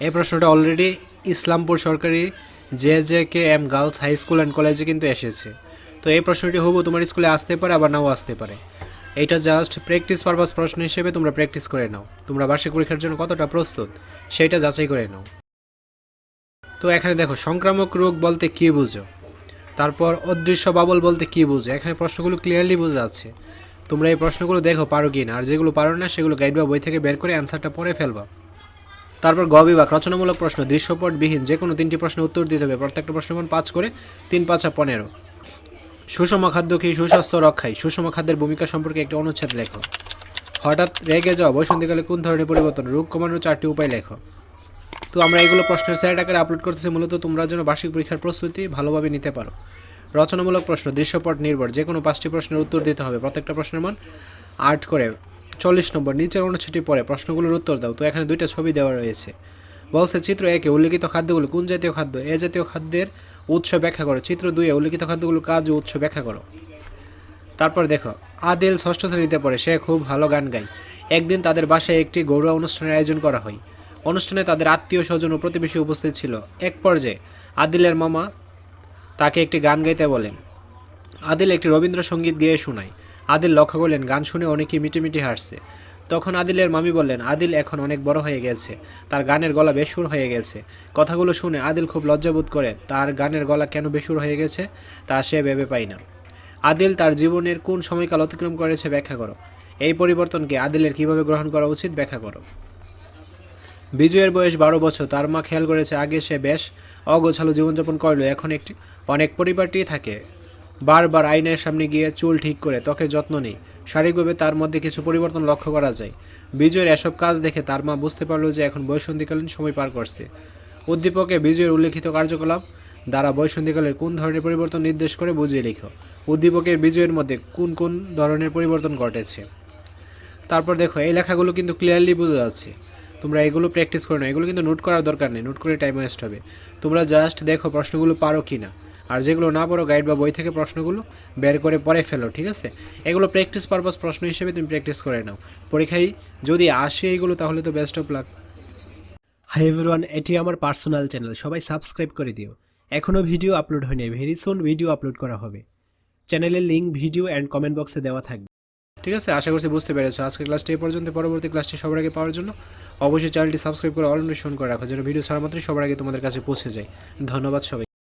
এই প্রশ্নটা অলরেডি ইসলামপুর সরকারি J J K M girls high school and কলেজে কিন্তু এসেছে। তো এই প্রশ্নটি হবু তোমার স্কুলে আসতে পারে, আবার নাও আসতে পারে। এইটা জাস্ট প্র্যাকটিস পারপাস প্রশ্ন হিসেবে তোমরা প্র্যাকটিস করে নাও। তোমরা বার্ষিক পরীক্ষার জন্য কতটা প্রস্তুত, সেটা যাচাই করে নাও। তো এখানে দেখো, সংক্রামক রোগ বলতে কী বুঝো? তারপর অদৃশ্য বাবল বলতে কী বুঝো? এখানে প্রশ্নগুলো ক্লিয়ারলি বোঝা আছে। তোমরা এই প্রশ্নগুলো দেখো পারো কি না আর যেগুলো পারো না, সেগুলো গাইড বা বই থেকে বের করে অ্যান্সারটা পরে ফেলবা। তারপর গ বিভাগ, রচনামূলক প্রশ্ন দৃশ্যপটবিহীন যে কোনো তিনটি প্রশ্নের উত্তর দিতে হবে। প্রত্যেকটা প্রশ্নের মান পাঁচ করে? তিন, পাঁচা পনেরো। সুষম খাদ্য কি সুস্বাস্থ্য রক্ষায়? সুষম খাদ্যের ভূমিকা সম্পর্কে একটি অনুচ্ছেদ লেখো। হঠাৎ রেগে যাওয়া বসন্তকালে কোন ধরনের পরিবর্তন? রোগ কমানোর চারটি উপায় লেখো। তো আমরা এগুলো প্রশ্নের স্যার আকারে আপলোড করতেছি, মূলত তোমরা যেন বার্ষিক পরীক্ষার প্রস্তুতি ভালোভাবে নিতে পারো। রচনামূলক প্রশ্ন, দৃশ্যপট নির্ভর, যে কোনো পাঁচটি প্রশ্নের উত্তর দিতে হবে। প্রত্যেকটা প্রশ্নের মান আট করে চল্লিশ নম্বর, নিচের অনুচ্ছেদটি পরে প্রশ্নগুলোর উত্তর দাও। তো এখানে দুইটা ছবি দেওয়া রয়েছে। বলছে, চিত্র একে, উল্লিখিত খাদ্যগুলো কোন জাতীয় খাদ্য? এ জাতীয় খাদ্যের উৎস ব্যাখ্যা করো। চিত্র দুইয়ে উল্লিখিত খাদ্যগুলো কাজ উৎস ব্যাখ্যা করো। তারপর দেখো, আদিল ষষ্ঠ শ্রেণীতে পড়ে, সে খুব ভালো গান গায়। একদিন তাদের বাসায় একটি গৌরব অনুষ্ঠানের আয়োজন করা হয়। অনুষ্ঠানে তাদের আত্মীয় স্বজন ও প্রতিবেশী উপস্থিত ছিল। এক পর্যায়ে আদিলের মামা তাকে একটি গান গাইতে বলেন। আদিল একটি রবীন্দ্রসঙ্গীত গেয়ে শোনায়। আদিল লক্ষ্য করলেন, গান শুনে অনেকেই মিটিমিটি হাসছে। তখন আদিলের মামি বললেন, আদিল এখন অনেক বড় হয়ে গেছে। তার গানের গলা বেসুর হয়ে গেছে। কথাগুলো শুনে আদিল খুব লজ্জাবোধ করে, তার গানের গলা কেন বেসুর হয়ে গেছে? তা সে ভেবে পায় না। আদিল তার জীবনের কোন সময়কাল অতিক্রম করেছে ব্যাখ্যা করো। এই পরিবর্তনকে আদিলের কীভাবে গ্রহণ করা উচিত ব্যাখ্যা করো। বিজয়ের বয়স বারো বছর, তার মা খেয়াল করেছে, আগে সে বেশ অগোছালো জীবনযাপন করল। এখন একটি, অনেক পরিবারটি থাকে। বারবার আয়নার সামনে গিয়ে চুল ঠিক করে ত্বকের যত্ন নেই। শারীরিকভাবে তার মধ্যে কিছু পরিবর্তন লক্ষ্য করা যায়। বিজয়ের এসব কাজ দেখে তার মা বুঝতে পারল যে এখন বয়সন্ধিকালীন সময় পার করছে। উদ্দীপকে বিজয়ের উল্লেখিত কার্যকলাপ দ্বারা বয়সন্ধিকালের কোন ধরনের পরিবর্তন নির্দেশ করে বুঝিয়ে লিখো? উদ্দীপকের বিজয়ের মধ্যে কোন কোন ধরনের পরিবর্তন ঘটেছে? তারপর দেখো, এই লেখাগুলো কিন্তু ক্লিয়ারলি বোঝা যাচ্ছে। তোমরা এগুলো প্র্যাকটিস করে নাও এগুলো কিন্তু নোট করার দরকার নেই নোট করে টাইম ওয়েস্ট হবে। তোমরা জাস্ট দেখো প্রশ্নগুলো পারো কি না আর যেগুলো না পড়ো গাইড বা বই থেকে প্রশ্নগুলো বের করে পরে ফেলো ঠিক আছে? এগুলো প্র্যাকটিস পারপাস প্রশ্ন হিসেবে তুমি প্র্যাকটিস করে নাও। পরীক্ষায় যদি আসে এগুলো তাহলে তো best of luck hi everyone এটি আমার পার্সোনাল চ্যানেল সবাই সাবস্ক্রাইব করে দিও। এখনও ভিডিও আপলোড হয়নি ভেরি সুন ভিডিও আপলোড করা হবে। চ্যানেলের লিঙ্ক ভিডিও অ্যান্ড কমেন্ট বক্সে দেওয়া থাকবে। ঠিক আছে আশা করছি বুঝতে পেরেছ। আজকে ক্লাসটি এই পর্যন্ত পরবর্তী ক্লাসটি সবার আগে পাওয়ার জন্য অবশ্যই চ্যানেলটি সাবস্ক্রাইব করে অল নোটিফিকেশন করে রাখো যেন ভিডিও ছাড়া মাত্রই সবার আগে তোমাদের কাছে পৌঁছে যায়। ধন্যবাদ সবাই